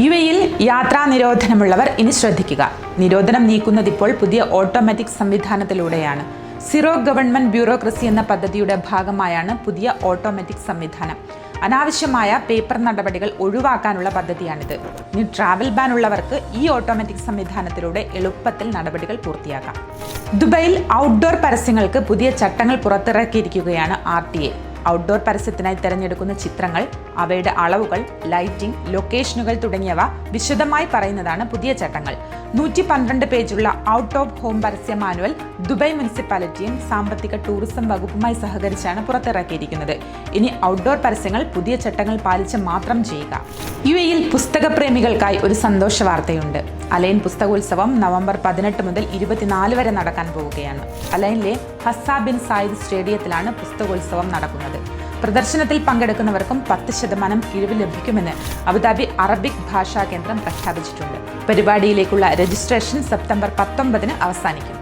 U എയിൽ യാത്രാ നിരോധനമുള്ളവർ ഇനി ശ്രദ്ധിക്കുക. നിരോധനം നീക്കുന്നത് ഇപ്പോൾ പുതിയ ഓട്ടോമാറ്റിക് സംവിധാനത്തിലൂടെയാണ്. സിറോ ഗവൺമെന്റ് ബ്യൂറോക്രസി എന്ന പദ്ധതിയുടെ ഭാഗമായാണ് പുതിയ ഓട്ടോമാറ്റിക് സംവിധാനം. അനാവശ്യമായ പേപ്പർ നടപടികൾ ഒഴിവാക്കാനുള്ള പദ്ധതിയാണിത്. ഇനി ട്രാവൽ ബാൻ ഉള്ളവർക്ക് ഈ ഓട്ടോമാറ്റിക് സംവിധാനത്തിലൂടെ എളുപ്പത്തിൽ നടപടികൾ പൂർത്തിയാക്കാം. ദുബൈയിൽ ഔട്ട്ഡോർ പരസ്യങ്ങൾക്ക് പുതിയ ചട്ടങ്ങൾ പുറത്തിറക്കിയിരിക്കുകയാണ് ആർ ഔട്ട്ഡോർ പരസ്യത്തിനായി തിരഞ്ഞെടുക്കുന്ന ചിത്രങ്ങൾ അവയുടെ അളവുകൾ ലൈറ്റിംഗ് ലൊക്കേഷനുകൾ തുടങ്ങിയവ വിശദമായി പറയുന്നതാണ് പുതിയ ചട്ടങ്ങൾ. നൂറ്റി പന്ത്രണ്ട് പേജുള്ള ഔട്ട് ഓഫ് ഹോം പരസ്യ മാനുവൽ ദുബായ് മുനിസിപ്പാലിറ്റിയും സാമ്പത്തിക ടൂറിസം വകുപ്പുമായി സഹകരിച്ചാണ് പുറത്തിറക്കിയിരിക്കുന്നത്. ഇനി ഔട്ട്ഡോർ പരസ്യങ്ങൾ പുതിയ ചട്ടങ്ങൾ പാലിച്ച് മാത്രം ചെയ്യുക. യു എയിൽ പുസ്തകപ്രേമികൾക്കായി ഒരു സന്തോഷ വാർത്തയുണ്ട്. അലൈൻ പുസ്തകോത്സവം നവംബർ പതിനെട്ട് മുതൽ ഇരുപത്തിനാല് വരെ നടക്കാൻ പോവുകയാണ്. അലൈനിലെ ഹസ്സ ബിൻ സായിദ് സ്റ്റേഡിയത്തിലാണ് പുസ്തകോത്സവം നടക്കുന്നത്. പ്രദർശനത്തിൽ പങ്കെടുക്കുന്നവർക്കും പത്ത് ശതമാനം കിഴിവ് ലഭിക്കുമെന്ന് അബുദാബി അറബിക് ഭാഷാ കേന്ദ്രം പ്രഖ്യാപിച്ചിട്ടുണ്ട്. പരിപാടിയിലേക്കുള്ള രജിസ്ട്രേഷൻ സെപ്റ്റംബർ പത്തൊമ്പതിന് അവസാനിക്കും.